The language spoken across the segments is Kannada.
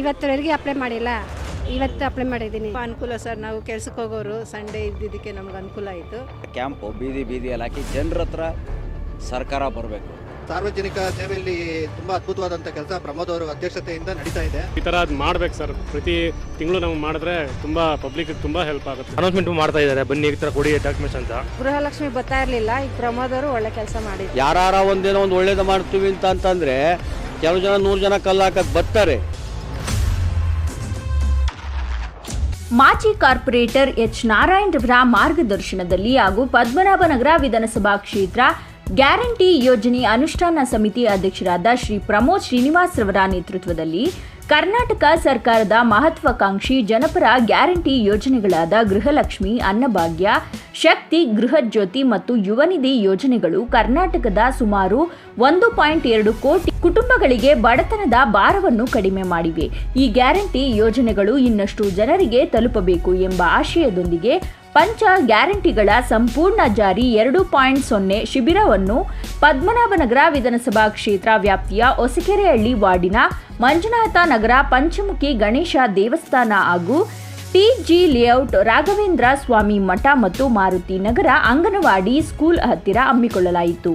ಇವತ್ತುವರೆಗೆ ಅಪ್ಲೈ ಮಾಡಿಲ್ಲ. ಇವತ್ತು ಅಪ್ಲೈ ಮಾಡಿದ್ದೀನಿ. ಅನುಕೂಲ ಸರ್ ನಾವು ಕೆಲ್ಸಕ್ಕೆ ಹೋಗೋರು ಸಂಡೇ ಇದ್ದಿದ್ದಕ್ಕೆ ನಮ್ಗೆ ಅನುಕೂಲ ಆಯಿತು. ಕ್ಯಾಂಪ್ ಬೀದಿ ಬೀದಿಯಲ್ಲಿ ಹಾಕಿ ಜನರ ಹತ್ರ ಸರ್ಕಾರ ಬರಬೇಕು. ಸಾರ್ವಜನಿಕ ಸೇವೆಯಲ್ಲಿ ತುಂಬಾ ಅದ್ಭುತವಾದಂಥ ಕೆಲಸ ಪ್ರಮೋದ್ ಅವರ ಅಧ್ಯಕ್ಷತೆಯಿಂದ ನಡೀತಾ ಇದೆ. ಈ ತರ ಅದು ಮಾಡ್ಬೇಕು ಸರ್. ಪ್ರತಿ ತಿಂಗಳು ನಾವು ಮಾಡಿದ್ರೆ ತುಂಬಾ ಪಬ್ಲಿಕ್ ತುಂಬಾ ಹೆಲ್ಪ್ ಆಗುತ್ತೆ. ಅನೌನ್ಸ್ಮೆಂಟ್ ಮಾಡ್ತಾ ಇದ್ದಾರೆ. ಬನ್ನಿ ಈ ತರ ಕೊಡಿ ಡಾಕ್ಯುಮೆಂಟ್ಸ್ ಅಂತ. ಗೃಹಲಕ್ಷ್ಮಿ ಬರ್ತಾ ಇರಲಿಲ್ಲ. ಈಗ ಪ್ರಮೋದ್ ಅವರು ಒಳ್ಳೆ ಕೆಲಸ ಮಾಡಿ ಯಾರ ಒಂದೇನೋ ಒಂದು ಒಳ್ಳೇದು ಮಾಡ್ತೀವಿ ಅಂತ ಅಂತಂದ್ರೆ ಕೆಲವು ಜನ ನೂರು ಜನ ಕಲ್ಲು ಹಾಕಕ್ಕೆ ಬರ್ತಾರೆ. ಮಾಜಿ ಕಾರ್ಪೊರೇಟರ್ ಎಚ್ ನಾರಾಯಣ್ ರವರ ಮಾರ್ಗದರ್ಶನದಲ್ಲಿ ಹಾಗೂ ಪದ್ಮನಾಭನಗರ ವಿಧಾನಸಭಾ ಕ್ಷೇತ್ರ ಗ್ಯಾರಂಟಿ ಯೋಜನೆ ಅನುಷ್ಠಾನ ಸಮಿತಿ ಅಧ್ಯಕ್ಷರಾದ ಶ್ರೀ ಪ್ರಮೋದ್ ಶ್ರೀನಿವಾಸ್ ರವರ ನೇತೃತ್ವದಲ್ಲಿ ಕರ್ನಾಟಕ ಸರ್ಕಾರದ ಮಹತ್ವಾಕಾಂಕ್ಷಿ ಜನಪರ ಗ್ಯಾರಂಟಿ ಯೋಜನೆಗಳಾದ ಗೃಹಲಕ್ಷ್ಮಿ, ಅನ್ನಭಾಗ್ಯ, ಶಕ್ತಿ, ಗೃಹಜ್ಯೋತಿ ಮತ್ತು ಯುವನಿಧಿ ಯೋಜನೆಗಳು ಕರ್ನಾಟಕದ ಸುಮಾರು ಒಂದು ಪಾಯಿಂಟ್ ಎರಡು ಕೋಟಿ ಕುಟುಂಬಗಳಿಗೆ ಬಡತನದ ಭಾರವನ್ನು ಕಡಿಮೆ ಮಾಡಿವೆ. ಈ ಗ್ಯಾರಂಟಿ ಯೋಜನೆಗಳು ಇನ್ನಷ್ಟು ಜನರಿಗೆ ತಲುಪಬೇಕು ಎಂಬ ಆಶಯದೊಂದಿಗೆ ಪಂಚ ಗ್ಯಾರಂಟಿಗಳ ಸಂಪೂರ್ಣ ಜಾರಿ ಎರಡು ಪಾಯಿಂಟ್ ಸೊನ್ನೆ ಶಿಬಿರವನ್ನು ಪದ್ಮನಾಭನಗರ ವಿಧಾನಸಭಾ ಕ್ಷೇತ್ರ ವ್ಯಾಪ್ತಿಯ ಹೊಸಕೆರೆಹಳ್ಳಿ ವಾರ್ಡಿನ ಮಂಜುನಾಥ ನಗರ ಪಂಚಮುಖಿ ಗಣೇಶ ದೇವಸ್ಥಾನ ಹಾಗೂ ಟಿಜಿ ಲೇಔಟ್ ರಾಘವೇಂದ್ರ ಸ್ವಾಮಿ ಮಠ ಮತ್ತು ಮಾರುತಿ ನಗರ ಅಂಗನವಾಡಿ ಸ್ಕೂಲ್ ಹತ್ತಿರ ಹಮ್ಮಿಕೊಳ್ಳಲಾಯಿತು.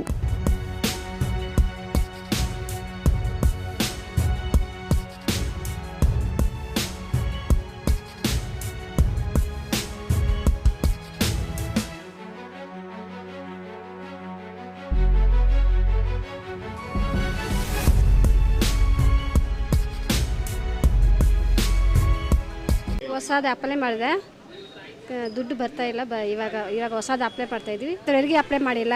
ಹೊಸದು ಅಪ್ಲೈ ಮಾಡಿದೆ. ದುಡ್ಡು ಬರ್ತಾ ಇಲ್ಲ, ಬ, ಇವಾಗ ಇವಾಗ ಹೊಸದು ಅಪ್ಲೈ ಮಾಡ್ತಾ ಇದೀವಿ ತೆರಿಗೆ ಅಪ್ಲೈ ಮಾಡಿಲ್ಲ,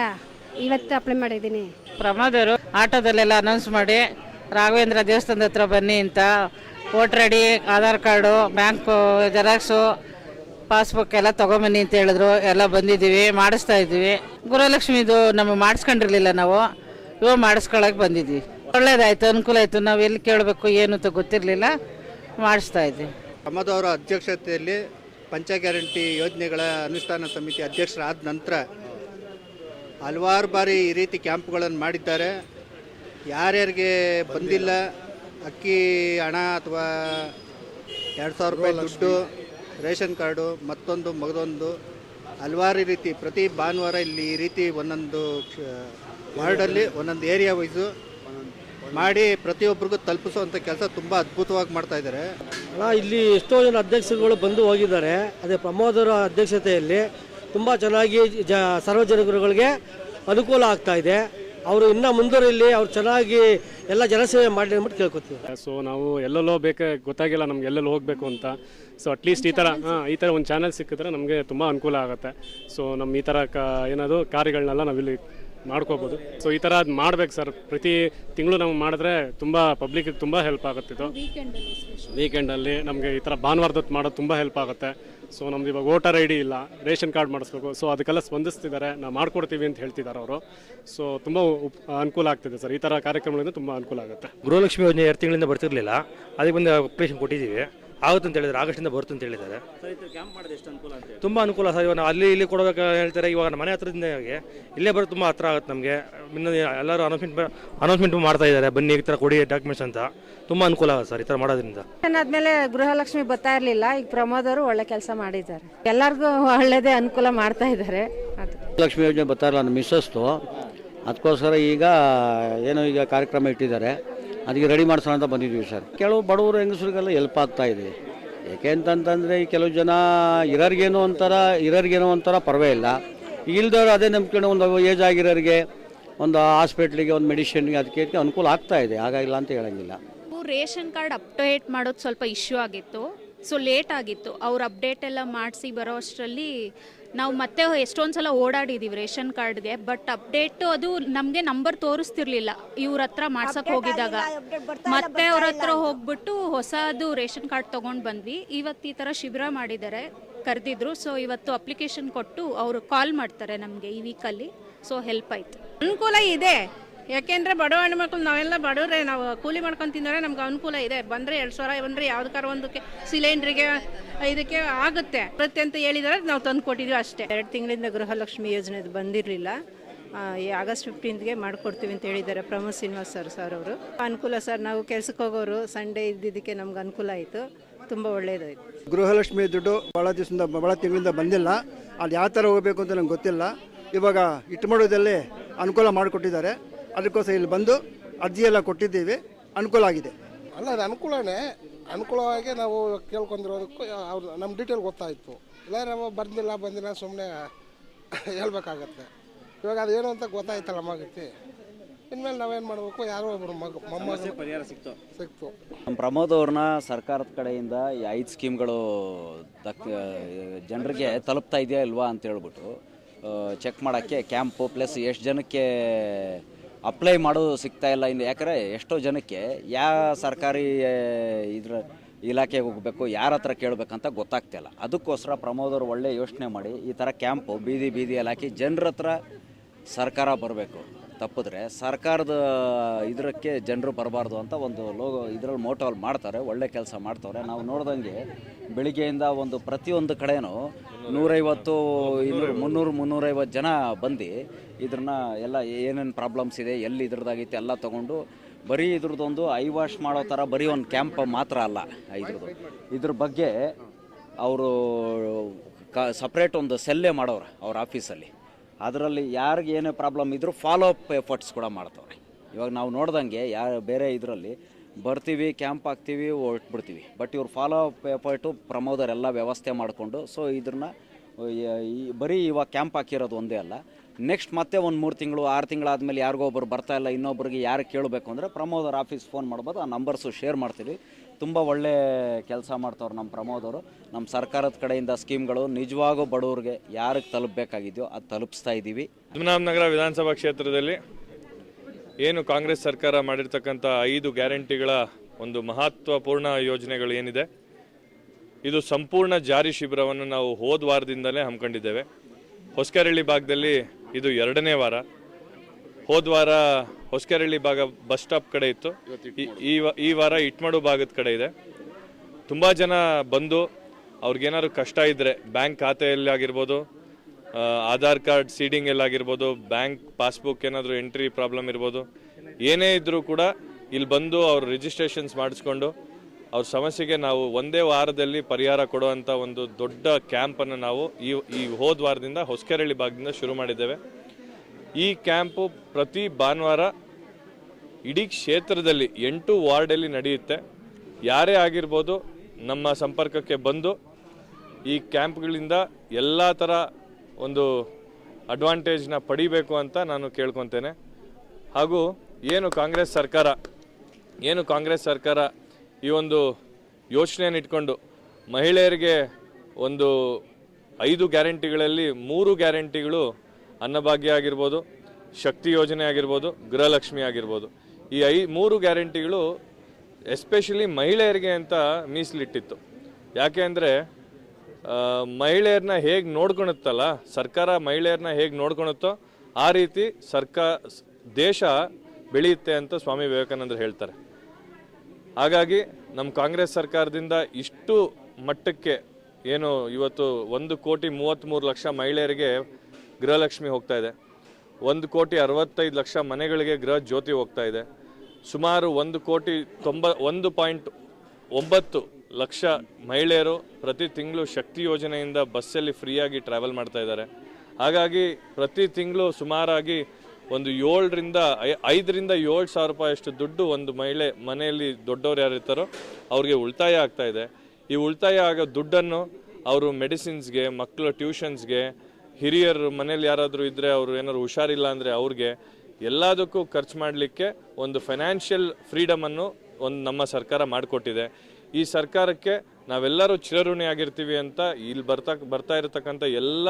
ಇವತ್ತು ಅಪ್ಲೈ ಮಾಡಿದ್ದೀನಿ. ಪ್ರಮಾದರು, ಆಟೋದಲ್ಲೆಲ್ಲ ಅನೌನ್ಸ್ ಮಾಡಿ, ರಾಘವೇಂದ್ರ ದೇವಸ್ಥಾನದ ಹತ್ರ ಬನ್ನಿ ಅಂತ voter I D Aadhaar card bank xerox passbook ಎಲ್ಲ ತೊಗೊಂಬನ್ನಿ ಅಂತ ಹೇಳಿದ್ರು. ಎಲ್ಲ ಬಂದಿದ್ದೀವಿ, ಮಾಡಿಸ್ತಾ ಇದ್ದೀವಿ. ಗುರುಲಕ್ಷ್ಮಿದು ನಮಗೆ ಮಾಡಿಸ್ಕೊಂಡಿರ್ಲಿಲ್ಲ ನಾವು. ಇವಾಗ ಮಾಡಿಸ್ಕೊಳಕ್ಕೆ ಬಂದಿದ್ದೀವಿ. ಒಳ್ಳೇದಾಯ್ತು, ಅನುಕೂಲ ಆಯಿತು. ನಾವು ಎಲ್ಲಿ ಕೇಳಬೇಕು, ಏನು ಅಂತ ಗೊತ್ತಿರಲಿಲ್ಲ. ಮಾಡಿಸ್ತಾ ಇದ್ವಿ ಪ್ರಮೋದ್ ಅಧ್ಯಕ್ಷತೆಯಲ್ಲಿ ಪಂಚ ಗ್ಯಾರಂಟಿ ಯೋಜನೆಗಳ ಅನುಷ್ಠಾನ ಸಮಿತಿ ಅಧ್ಯಕ್ಷರಾದ ನಂತರ ಹಲವಾರು ಬಾರಿ ಈ ರೀತಿ ಕ್ಯಾಂಪ್ಗಳನ್ನು ಮಾಡಿದ್ದಾರೆ. ಯಾರ್ಯಾರಿಗೆ ಬಂದಿಲ್ಲ ಅಕ್ಕಿ ಹಣ ಅಥವಾ ಎರಡು ಸಾವಿರ ರೂಪಾಯಿ ದುಡ್ಡು ರೇಷನ್ ಕಾರ್ಡು ಮತ್ತೊಂದು ಮಗದೊಂದು ಹಲವಾರು ರೀತಿ ಪ್ರತಿ ಭಾನುವಾರ ಇಲ್ಲಿ ಈ ರೀತಿ ಒಂದೊಂದು ವಾರ್ಡಲ್ಲಿ ಒಂದೊಂದು ಏರಿಯಾ ವೈಸು ಮಾಡಿ ಪ್ರತಿಯೊಬ್ಬರಿಗೂ ತಲುಪಿಸುವಂಥ ಕೆಲಸ ತುಂಬ ಅದ್ಭುತವಾಗಿ ಮಾಡ್ತಾ ಇದ್ದಾರೆ. ಅಣ್ಣ ಇಲ್ಲಿ ಎಷ್ಟೋ ಜನ ಅಧ್ಯಕ್ಷರುಗಳು ಬಂದು ಹೋಗಿದ್ದಾರೆ. ಅದೇ ಪ್ರಮೋದರ ಅಧ್ಯಕ್ಷತೆಯಲ್ಲಿ ತುಂಬ ಚೆನ್ನಾಗಿ ಜ ಸಾರ್ವಜನಿಕರುಗಳಿಗೆ ಅನುಕೂಲ ಆಗ್ತಾ ಇದೆ. ಅವರು ಇನ್ನೂ ಮುಂದುವರಿಲಿ ಅವ್ರು ಚೆನ್ನಾಗಿ ಎಲ್ಲ ಜನಸೇವೆ ಮಾಡಲಿ ಅಂದ್ಬಿಟ್ಟು ಕೇಳ್ಕೊತೀವಿ. ಸೊ ನಾವು ಎಲ್ಲೆಲ್ಲೋ ಬೇಕೆ ಗೊತ್ತಾಗಿಲ್ಲ ನಮ್ಗೆ ಎಲ್ಲೆಲ್ಲಿ ಹೋಗಬೇಕು ಅಂತ. ಸೊ ಅಟ್ಲೀಸ್ಟ್ ಈ ಥರ ಹಾಂ ಈ ಥರ ಒಂದು ಚಾನಲ್ ಸಿಕ್ಕಿದ್ರೆ ನಮಗೆ ತುಂಬ ಅನುಕೂಲ ಆಗುತ್ತೆ. ಸೊ ನಮ್ಮ ಈ ಥರ ಕ ಏನದು ಕಾರ್ಯಗಳನ್ನೆಲ್ಲ ನಾವಿಲ್ಲಿ ಮಾಡ್ಕೋಬೋದು. ಸೊ ಈ ಅದು ಮಾಡ್ಬೇಕು ಸರ್. ಪ್ರತಿ ತಿಂಗಳು ನಾವು ಮಾಡಿದ್ರೆ ತುಂಬ ಪಬ್ಲಿಕ್ ತುಂಬ ಹೆಲ್ಪ್ ಆಗುತ್ತೆ ಇದು. ವೀಕೆಂಡಲ್ಲಿ ನಮಗೆ ಈ ಥರ ಭಾನುವಾರದೊತ್ತು ಮಾಡೋದು ತುಂಬ ಹೆಲ್ಪ್ ಆಗುತ್ತೆ. ಸೊ ನಮ್ದು ಇವಾಗ ವೋಟರ್ ಐ ಡಿ ಇಲ್ಲ. ರೇಷನ್ ಕಾರ್ಡ್ ಮಾಡಿಸ್ಬೇಕು. ಸೊ ಅದಕ್ಕೆಲ್ಲ ಸ್ಪಂದಿಸ್ತಿದ್ದಾರೆ. ನಾವು ಮಾಡ್ಕೊಡ್ತೀವಿ ಅಂತ ಹೇಳ್ತಿದ್ದಾರೆ ಅವರು. ಸೊ ತುಂಬ ಅನುಕೂಲ ಆಗ್ತಿದೆ ಸರ್. ಈ ಥರ ಕಾರ್ಯಕ್ರಮಗಳಿಂದ ತುಂಬ ಅನುಕೂಲ ಆಗುತ್ತೆ. ಗೃಹಲಕ್ಷ್ಮಿ ಯೋಜನೆ ಎರಡು ತಿಂಗಳಿಂದ ಬರ್ತಿರ್ಲಿಲ್ಲ. ಅದಕ್ಕೆ ಬಂದು ಅಪ್ಲಿಕೇಶನ್ ಕೊಟ್ಟಿದ್ದೀವಿ. ಆಗುತ್ತೆ ಅಂತ ಹೇಳಿದ್ದಾರೆ ಆಗಸ್ಟಿಂದ ಬರುತ್ತೆ ಅಂತ ಹೇಳಿದ್ದಾರೆ. ತುಂಬ ಅನುಕೂಲ ಸರ್ ಇವಾಗ ನಾವು ಅಲ್ಲಿ ಇಲ್ಲಿ ಕೊಡಬೇಕು ಹೇಳ್ತಾರೆ ಇವಾಗ ನಮ್ಮ ಮನೆ ಹತ್ರದಿಂದ ಹಾಗೆ. ಇಲ್ಲೇ ಬರೋದು ತುಂಬ ಹತ್ರ ಆಗುತ್ತೆ ನಮಗೆ. ಇನ್ನು ಎಲ್ಲರೂ ಅನೌನ್ಸ್ಮೆಂಟ್ ಅನೌನ್ಸ್ಮೆಂಟ್ ಮಾಡ್ತಾ ಇದ್ದಾರೆ ಬನ್ನಿ ಈ ಥರ ಕೊಡಿ ಡಾಕ್ಯುಮೆಂಟ್ಸ್ ಅಂತ. ತುಂಬ ಅನುಕೂಲ ಆಗುತ್ತೆ ಸರ್ ಈ ಥರ ಮಾಡೋದ್ರಿಂದ. ಆದ್ಮೇಲೆ ಗೃಹಲಕ್ಷ್ಮಿ ಬರ್ತಾ ಇರಲಿಲ್ಲ ಈಗ ಪ್ರಮೋದ್ ಅವರು ಒಳ್ಳೆ ಕೆಲಸ ಮಾಡಿದ್ದಾರೆ. ಎಲ್ಲರಿಗೂ ಒಳ್ಳೇದೇ ಅನುಕೂಲ ಮಾಡ್ತಾ ಇದ್ದಾರೆ. ಲಕ್ಷ್ಮಿ ಯೋಜನೆ ಬರ್ತಾ ಇಲ್ಲ ನನ್ನ ಮಿಸ್ಸಸ್ತು ಅದಕ್ಕೋಸ್ಕರ ಈಗ ಏನೋ ಈಗ ಕಾರ್ಯಕ್ರಮ ಇಟ್ಟಿದ್ದಾರೆ. ಅದಕ್ಕೆ ರೆಡಿ ಮಾಡಿಸೋಣ ಅಂತ ಬಂದಿದ್ದೀವಿ ಸರ್. ಕೆಲವು ಬಡವರು ಹೆಂಗಸರಿಗೆಲ್ಲ ಹೆಲ್ಪ್ ಆಗ್ತಾ ಇದೆ. ಯಾಕೆ ಅಂತಂತಂದರೆ ಕೆಲವು ಜನ ಇರೋರಿಗೇನೋ ಒಂಥರ ಇರೋರಿಗೇನೋ ಒಂಥರ ಪರವೇ ಇಲ್ಲ. ಇಲ್ದವ್ರು ಅದೇ ನಂಬ್ಕೊಂಡು ಒಂದು ಏಜ್ ಆಗಿರೋರಿಗೆ ಒಂದು ಹಾಸ್ಪಿಟ್ಲಿಗೆ ಒಂದು ಮೆಡಿಸಿನ್ಗೆ ಅದಕ್ಕೆ ಅನುಕೂಲ ಆಗ್ತಾ ಇದೆ. ಹಾಗಾಗಿಲ್ಲ ಅಂತ ಹೇಳಂಗಿಲ್ಲ. ರೇಷನ್ ಕಾರ್ಡ್ ಅಪ್ಡೇಟ್ ಮಾಡೋದು ಸ್ವಲ್ಪ ಇಶ್ಯೂ ಆಗಿತ್ತು. ಸೊ ಲೇಟ್ ಆಗಿತ್ತು. ಅವ್ರು ಅಪ್ಡೇಟ್ ಎಲ್ಲ ಮಾಡಿಸಿ ಬರೋ ಅಷ್ಟರಲ್ಲಿ ನಾವು ಮತ್ತೆ ಎಷ್ಟೊಂದು ಸಲ ಓಡಾಡಿದ್ದೀವಿ ರೇಷನ್ ಕಾರ್ಡ್ಗೆ ಬಟ್ ಅಪ್ಡೇಟ್ ಅದು ನಮಗೆ ನಂಬರ್ ತೋರಿಸ್ತಿರ್ಲಿಲ್ಲ. ಇವ್ರ ಹತ್ರ ಮಾಡ್ಸಕ್ಕೆ ಹೋಗಿದಾಗ ಮತ್ತೆ ಅವ್ರ ಹತ್ರ ಹೋಗ್ಬಿಟ್ಟು ಹೊಸದು ರೇಷನ್ ಕಾರ್ಡ್ ತೊಗೊಂಡು ಬಂದ್ವಿ. ಇವತ್ತು ಈ ಥರ ಶಿಬಿರ ಮಾಡಿದ್ದಾರೆ ಕರೆದಿದ್ರು. ಸೊ ಇವತ್ತು ಅಪ್ಲಿಕೇಶನ್ ಕೊಟ್ಟು ಅವರು ಕಾಲ್ ಮಾಡ್ತಾರೆ ನಮಗೆ ಈ ವೀಕಲ್ಲಿ ಸೊ ಹೆಲ್ಪ್ ಆಯ್ತು. ಅನುಕೂಲ ಇದೆ. ಯಾಕೆಂದ್ರೆ ಬಡವ ಹೆಣ್ಮಕ್ಳು ನಾವೆಲ್ಲ ಬಡವ್ರೆ ನಾವು ಕೂಲಿ ಮಾಡ್ಕೊಂಡು ತಿಂದರೆ ನಮ್ಗೆ ಅನುಕೂಲ ಇದೆ. ಬಂದರೆ ಎರಡು ಸಾವಿರ ಬಂದರೆ ಯಾವ್ದಕ್ಕಾರ ಒಂದಕ್ಕೆ ಸಿಲಿಂಡ್ರಿಗೆ ಇದಕ್ಕೆ ಆಗುತ್ತೆ. ಪ್ರತಿ ಅಂತ ಹೇಳಿದರೆ ನಾವು ತಂದು ಕೊಟ್ಟಿದ್ವಿ ಅಷ್ಟೇ. ಎರಡು ತಿಂಗಳಿಂದ ಗೃಹಲಕ್ಷ್ಮಿ ಯೋಜನೆದು ಬಂದಿರಲಿಲ್ಲ. ಈ ಆಗಸ್ಟ್ ಫಿಫ್ಟೀನ್ತ್ಗೆ ಮಾಡಿಕೊಡ್ತೀವಿ ಅಂತ ಹೇಳಿದ್ದಾರೆ ಪ್ರಮೋದ್ ಶ್ರೀನಿವಾಸ್ ಸರ್ ಸರ್ ಅವರು. ಅನುಕೂಲ ಸರ್ ನಾವು ಕೆಲ್ಸಕ್ಕೆ ಹೋಗೋರು ಸಂಡೇ ಇದ್ದಿದ್ದಕ್ಕೆ ನಮ್ಗೆ ಅನುಕೂಲ ಆಯಿತು. ತುಂಬ ಒಳ್ಳೆಯದಾಯಿತು ಗೃಹಲಕ್ಷ್ಮಿ ದುಡ್ಡು ಭಾಳ ದಿವಸದಿಂದ ಭಾಳ ತಿಂಗಳಿಂದ ಬಂದಿಲ್ಲ. ಅದು ಯಾವ ಥರ ಹೋಗಬೇಕು ಅಂತ ನಂಗೆ ಗೊತ್ತಿಲ್ಲ. ಇವಾಗ ಇಟ್ಮಾಡೋದಲ್ಲಿ ಅನುಕೂಲ ಮಾಡಿಕೊಟ್ಟಿದ್ದಾರೆ. ಅದಕ್ಕೋಸ್ಕರ ಇಲ್ಲಿ ಬಂದು ಅರ್ಜಿ ಎಲ್ಲ ಕೊಟ್ಟಿದ್ದೀವಿ. ಅನುಕೂಲ ಆಗಿದೆ. ಅಲ್ಲ ಅದು ಅನುಕೂಲನೇ. ಅನುಕೂಲವಾಗಿ ನಾವು ಕೇಳ್ಕೊಂಡಿರೋದಕ್ಕೂ ಅವ್ರು ನಮ್ಮ ಡೀಟೇಲ್ ಗೊತ್ತಾಯಿತು. ಇಲ್ಲ ನಾವು ಬಂದಿಲ್ಲ ಬಂದಿಲ್ಲ ಸುಮ್ಮನೆ ಹೇಳ್ಬೇಕಾಗತ್ತೆ. ಇವಾಗ ಅದು ಏನು ಅಂತ ಗೊತ್ತಾಯ್ತಲ್ಲ ಮಗತಿ ಇನ್ಮೇಲೆ ನಾವೇನು ಮಾಡಬೇಕು? ಯಾರೋ ಒಬ್ಬರು ಮಗ ಮೊಮ್ಮಗ ಪರಿಹಾರ ಸಿಕ್ತು. ಸಿಕ್ತು. ನಮ್ಮ ಪ್ರಮೋದ್ ಅವ್ರನ್ನ ಸರ್ಕಾರದ ಕಡೆಯಿಂದ ಈ ಐದು ಸ್ಕೀಮ್ಗಳು ದಕ್ ಜನರಿಗೆ ತಲುಪ್ತಾ ಇದೆಯಾ ಇಲ್ವಾ ಅಂತ ಹೇಳ್ಬಿಟ್ಟು ಚೆಕ್ ಮಾಡೋಕ್ಕೆ ಕ್ಯಾಂಪು ಪ್ಲಸ್ ಎಷ್ಟು ಜನಕ್ಕೆ ಅಪ್ಲೈ ಮಾಡೋದು ಸಿಗ್ತಾ ಇಲ್ಲ ಇನ್ನು. ಯಾಕಂದರೆ ಎಷ್ಟೋ ಜನಕ್ಕೆ ಯಾವ ಸರ್ಕಾರಿ ಇದ್ರ ಇಲಾಖೆಗೆ ಹೋಗಬೇಕು, ಯಾರ ಹತ್ರ ಕೇಳಬೇಕಂತ ಗೊತ್ತಾಗ್ತಿಲ್ಲ ಅದಕ್ಕೋಸ್ಕರ ಪ್ರಮೋದ್ ಅವರು ಒಳ್ಳೆ ಯೋಚನೆ ಮಾಡಿ ಈ ಥರ ಕ್ಯಾಂಪು ಬೀದಿ ಬೀದಿಯಲ್ಲಿ ಹಾಕಿ ಜನರ ಹತ್ರ ಸರ್ಕಾರ ಬರಬೇಕು. ತಪ್ಪಿದ್ರೆ ಸರ್ಕಾರದ ಇದಕ್ಕೆ ಜನರು ಬರಬಾರ್ದು ಅಂತ ಒಂದು ಲೋಗೋ ಇದರಲ್ಲಿ ಮೋಟೋಲ್ ಮಾಡ್ತಾರೆ, ಒಳ್ಳೆ ಕೆಲಸ ಮಾಡ್ತವ್ರೆ. ನಾವು ನೋಡ್ದಂಗೆ ಬೆಳಿಗ್ಗೆಯಿಂದ ಒಂದು ಪ್ರತಿಯೊಂದು ಕಡೆನೂ ನೂರೈವತ್ತು ಇನ್ನೂರು ಮುನ್ನೂರು ಮುನ್ನೂರೈವತ್ತು ಜನ ಬಂದು ಇದ್ರನ್ನ ಎಲ್ಲ ಏನೇನು ಪ್ರಾಬ್ಲಮ್ಸ್ ಇದೆ, ಎಲ್ಲಿ ಇದ್ರದ್ದಾಗಿತ್ತು ಎಲ್ಲ ತೊಗೊಂಡು ಬರೀ ಇದ್ರದ್ದೊಂದು ಐ ವಾಶ್ ಮಾಡೋ ಥರ ಬರೀ ಒಂದು ಕ್ಯಾಂಪ್ ಮಾತ್ರ ಅಲ್ಲ ಇದ್ರದ್ದು. ಇದ್ರ ಬಗ್ಗೆ ಅವರು ಕ ಸಪ್ರೇಟ್ ಒಂದು ಸೆಲ್ಲೇ ಮಾಡೋರು ಅವ್ರ ಆಫೀಸಲ್ಲಿ ಅದರಲ್ಲಿ ಯಾರಿಗೆ ಏನೇ ಪ್ರಾಬ್ಲಮ್ ಇದ್ದರೂ ಫಾಲೋ ಅಪ್ ಎಫರ್ಟ್ಸ್ ಕೂಡ ಮಾಡ್ತವ್ರೆ. ಇವಾಗ ನಾವು ನೋಡ್ದಂಗೆ ಯಾರು ಬೇರೆ ಇದರಲ್ಲಿ ಬರ್ತೀವಿ ಕ್ಯಾಂಪ್ ಹಾಕ್ತೀವಿ ಹೊರಟ್ಬಿಡ್ತೀವಿ. ಬಟ್ ಇವ್ರು ಫಾಲೋ ಅಪ್ ಎಫರ್ಟು ಪ್ರಮೋದರೆಲ್ಲ ವ್ಯವಸ್ಥೆ ಮಾಡಿಕೊಂಡು ಸೊ ಇದನ್ನ ಬರೀ ಇವಾಗ ಕ್ಯಾಂಪ್ ಹಾಕಿರೋದು ಒಂದೇ ಅಲ್ಲ. ನೆಕ್ಸ್ಟ್ ಮತ್ತೆ ಒಂದು ಮೂರು ತಿಂಗಳು, ಆರು ತಿಂಗಳಾದಮೇಲೆ ಯಾರಿಗೋ ಒಬ್ಬರು ಬರ್ತಾ ಇಲ್ಲ ಇನ್ನೊಬ್ಬರಿಗೆ ಯಾರು ಕೇಳಬೇಕು ಅಂದರೆ ಪ್ರಮೋದರ್ ಆಫೀಸ್ ಫೋನ್ ಮಾಡ್ಬೋದು, ಆ ನಂಬರ್ಸು ಶೇರ್ ಮಾಡ್ತೀವಿ. ತುಂಬ ಒಳ್ಳೆ ಕೆಲಸ ಮಾಡ್ತವ್ರು ನಮ್ಮ ಪ್ರಮೋದ್ ಅವರು. ನಮ್ಮ ಸರ್ಕಾರದ ಕಡೆಯಿಂದ ಸ್ಕೀಮ್ಗಳು ನಿಜವಾಗೂ ಬಡವ್ರಿಗೆ ಯಾರಿಗೆ ತಲುಪಬೇಕಾಗಿದೆಯೋ ಅದು ತಲುಪಿಸ್ತಾ ಇದ್ದೀವಿ. ಪದ್ಮನಾಭನಗರ ವಿಧಾನಸಭಾ ಕ್ಷೇತ್ರದಲ್ಲಿ ಏನು ಕಾಂಗ್ರೆಸ್ ಸರ್ಕಾರ ಮಾಡಿರ್ತಕ್ಕಂಥ ಐದು ಗ್ಯಾರಂಟಿಗಳ ಒಂದು ಮಹತ್ವಪೂರ್ಣ ಯೋಜನೆಗಳು ಏನಿದೆ, ಇದು ಸಂಪೂರ್ಣ ಜಾರಿ ಶಿಬಿರವನ್ನು ನಾವು ಹೋದ ವಾರದಿಂದಲೇ ಹಮ್ಮಿಕೊಂಡಿದ್ದೇವೆ. ಹೊಸಕೆರಳ್ಳಿ ಭಾಗದಲ್ಲಿ ಇದು ಎರಡನೇ ವಾರ. ಹೋದ ವಾರ ಹೊಸಕೆರಳ್ಳಿ ಭಾಗ ಬಸ್ ಸ್ಟಾಪ್ ಕಡೆ ಇತ್ತು. ಈ- ವಾರ ಇಟ್ಮಾಡು ಭಾಗದ ಕಡೆ ಇದೆ. ತುಂಬ ಜನ ಬಂದು ಅವ್ರಿಗೇನಾದ್ರು ಕಷ್ಟ ಇದ್ದರೆ ಬ್ಯಾಂಕ್ ಖಾತೆಯಲ್ಲಿ ಆಗಿರ್ಬೋದು ಆಧಾರ್ ಕಾರ್ಡ್ ಸೀಡಿಂಗ್ ಆಗಿರ್ಬೋದು, ಬ್ಯಾಂಕ್ ಪಾಸ್ಬುಕ್ ಏನಾದರೂ ಎಂಟ್ರಿ ಪ್ರಾಬ್ಲಮ್ ಇರ್ಬೋದು, ಏನೇ ಇದ್ದರೂ ಕೂಡ ಇಲ್ಲಿ ಬಂದು ಅವ್ರ ರಿಜಿಸ್ಟ್ರೇಷನ್ಸ್ ಮಾಡಿಸ್ಕೊಂಡು ಅವ್ರ ಸಮಸ್ಯೆಗೆ ನಾವು ಒಂದೇ ವಾರದಲ್ಲಿ ಪರಿಹಾರ ಕೊಡುವಂಥ ಒಂದು ದೊಡ್ಡ ಕ್ಯಾಂಪನ್ನು ನಾವು ಈ ಈ ಹೋದ ವಾರದಿಂದ ಹೊಸಕೆರಳ್ಳಿ ಭಾಗದಿಂದ ಶುರು ಮಾಡಿದ್ದೇವೆ. ಈ ಕ್ಯಾಂಪು ಪ್ರತಿ ಭಾನುವಾರ ಇಡೀ ಕ್ಷೇತ್ರದಲ್ಲಿ ಎಂಟು ವಾರ್ಡಲ್ಲಿ ನಡೆಯುತ್ತೆ. ಯಾರೇ ಆಗಿರ್ಬೋದು ನಮ್ಮ ಸಂಪರ್ಕಕ್ಕೆ ಬಂದು ಈ ಕ್ಯಾಂಪ್ಗಳಿಂದ ಎಲ್ಲ ಥರ ಒಂದು ಅಡ್ವಾಂಟೇಜ್ನ ಪಡಿಬೇಕು ಅಂತ ನಾನು ಕೇಳ್ಕೊತೇನೆ. ಹಾಗೂ ಏನು ಕಾಂಗ್ರೆಸ್ ಸರ್ಕಾರ, ಏನು ಕಾಂಗ್ರೆಸ್ ಸರ್ಕಾರ ಈ ಒಂದು ಯೋಚನೆಯನ್ನು ಇಟ್ಕೊಂಡು ಮಹಿಳೆಯರಿಗೆ ಒಂದು ಐದು ಗ್ಯಾರಂಟಿಗಳಲ್ಲಿ ಮೂರು ಗ್ಯಾರಂಟಿಗಳು ಅನ್ನಭಾಗ್ಯ ಆಗಿರ್ಬೋದು, ಶಕ್ತಿ ಯೋಜನೆ ಆಗಿರ್ಬೋದು, ಗೃಹಲಕ್ಷ್ಮಿ ಆಗಿರ್ಬೋದು. ಈ ಐ ಮೂರು ಗ್ಯಾರಂಟಿಗಳು ಎಸ್ಪೆಷಲಿ ಮಹಿಳೆಯರಿಗೆ ಅಂತ ಮೀಸಲಿಟ್ಟಿತ್ತು. ಯಾಕೆ ಅಂದರೆ ಮಹಿಳೆಯರನ್ನ ಹೇಗೆ ನೋಡ್ಕೊಳುತ್ತಲ್ಲ ಸರ್ಕಾರ ಮಹಿಳೆಯರನ್ನ ಹೇಗೆ ನೋಡ್ಕೊಳುತ್ತೋ ಆ ರೀತಿ ಸರ್ಕಾರ ದೇಶ ಬೆಳೆಯುತ್ತೆ ಅಂತ ಸ್ವಾಮಿ ವಿವೇಕಾನಂದರು ಹೇಳ್ತಾರೆ. ಹಾಗಾಗಿ ನಮ್ಮ ಕಾಂಗ್ರೆಸ್ ಸರ್ಕಾರದಿಂದ ಇಷ್ಟು ಮಟ್ಟಕ್ಕೆ, ಏನು ಇವತ್ತು ಒಂದು ಕೋಟಿ ಮೂವತ್ತ್ಮೂರು ಲಕ್ಷ ಮಹಿಳೆಯರಿಗೆ ಗೃಹಲಕ್ಷ್ಮಿ ಹೋಗ್ತಾ ಇದೆ. ಒಂದು ಕೋಟಿ ಅರವತ್ತೈದು ಲಕ್ಷ ಮನೆಗಳಿಗೆ ಗೃಹ ಜ್ಯೋತಿ ಹೋಗ್ತಾ ಇದೆ. ಸುಮಾರು ಒಂದು ಕೋಟಿ ತೊಂಬ, ಒಂದು ಪಾಯಿಂಟ್ ಒಂಬತ್ತು ಲಕ್ಷ ಮಹಿಳೆಯರು ಪ್ರತಿ ತಿಂಗಳು ಶಕ್ತಿ ಯೋಜನೆಯಿಂದ ಬಸ್ಸಲ್ಲಿ ಫ್ರೀಯಾಗಿ ಟ್ರಾವೆಲ್ ಮಾಡ್ತಾ ಇದ್ದಾರೆ. ಹಾಗಾಗಿ ಪ್ರತಿ ತಿಂಗಳು ಸುಮಾರಾಗಿ ಒಂದು ಏಳರಿಂದ ಐ- ಐದರಿಂದ ಏಳು ಸಾವಿರ ರೂಪಾಯಿ ಅಷ್ಟು ದುಡ್ಡು ಒಂದು ಮಹಿಳೆ ಮನೆಯಲ್ಲಿ ದೊಡ್ಡವರು ಯಾರು ಇರ್ತಾರೋ ಅವ್ರಿಗೆ ಉಳಿತಾಯ ಆಗ್ತಾ ಇದೆ. ಈ ಉಳಿತಾಯ ಆಗೋ ದುಡ್ಡನ್ನು ಅವರು ಮೆಡಿಸಿನ್ಸ್ಗೆ, ಮಕ್ಕಳ ಟ್ಯೂಷನ್ಸ್ಗೆ ಹಿರಿಯರು ಮನೇಲಿ ಯಾರಾದರೂ ಇದ್ದರೆ ಅವರು ಏನಾದ್ರು ಹುಷಾರಿಲ್ಲ ಅಂದರೆ ಅವ್ರಿಗೆ ಎಲ್ಲದಕ್ಕೂ ಖರ್ಚು ಮಾಡಲಿಕ್ಕೆ ಒಂದು ಫೈನಾನ್ಷಿಯಲ್ ಫ್ರೀಡಮನ್ನು ಒಂದು ನಮ್ಮ ಸರ್ಕಾರ ಮಾಡಿಕೊಟ್ಟಿದೆ. ಈ ಸರ್ಕಾರಕ್ಕೆ ನಾವೆಲ್ಲರೂ ಚಿರಋಣಿ ಆಗಿರ್ತೀವಿ ಅಂತ ಇಲ್ಲಿ ಬರ್ತಾ ಬರ್ತಾ ಇರತಕ್ಕಂಥ ಎಲ್ಲ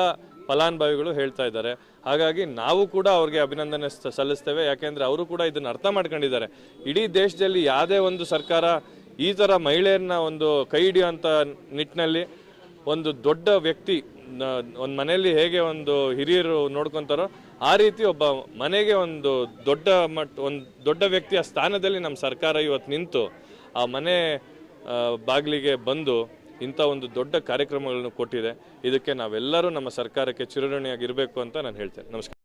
ಫಲಾನುಭವಿಗಳು ಹೇಳ್ತಾ ಇದ್ದಾರೆ. ಹಾಗಾಗಿ ನಾವು ಕೂಡ ಅವ್ರಿಗೆ ಅಭಿನಂದನೆ ಸಲ್ಲಿಸ್ತೇವೆ. ಯಾಕೆಂದರೆ ಅವರು ಕೂಡ ಇದನ್ನು ಅರ್ಥ ಮಾಡ್ಕೊಂಡಿದ್ದಾರೆ. ಇಡೀ ದೇಶದಲ್ಲಿ ಯಾವುದೇ ಒಂದು ಸರ್ಕಾರ ಈ ಥರ ಮಹಿಳೆಯರನ್ನ ಒಂದು ಕೈ ಹಿಡಿಯುವಂಥ ನಿಟ್ಟಿನಲ್ಲಿ ಒಂದು ದೊಡ್ಡ ವ್ಯಕ್ತಿ ಒಂದು ಮನೆಯಲ್ಲಿ ಹೇಗೆ ಒಂದು ಹಿರಿಯರು ನೋಡ್ಕೊತಾರೋ ಆ ರೀತಿ ಒಬ್ಬ ಮನೆಗೆ ಒಂದು ದೊಡ್ಡ ಮಟ್, ಒಂದು ದೊಡ್ಡ ವ್ಯಕ್ತಿಯ ಸ್ಥಾನದಲ್ಲಿ ನಮ್ಮ ಸರ್ಕಾರ ಇವತ್ತು ನಿಂತು ಆ ಮನೆ ಬಾಗಿಲಿಗೆ ಬಂದು ಇಂಥ ಒಂದು ದೊಡ್ಡ ಕಾರ್ಯಕ್ರಮಗಳನ್ನು ಕೊಟ್ಟಿದೆ. ಇದಕ್ಕೆ ನಾವೆಲ್ಲರೂ ನಮ್ಮ ಸರ್ಕಾರಕ್ಕೆ ಚಿರಋಣಿಯಾಗಿರಬೇಕು ಅಂತ ನಾನು ಹೇಳ್ತೇನೆ. ನಮಸ್ಕಾರ.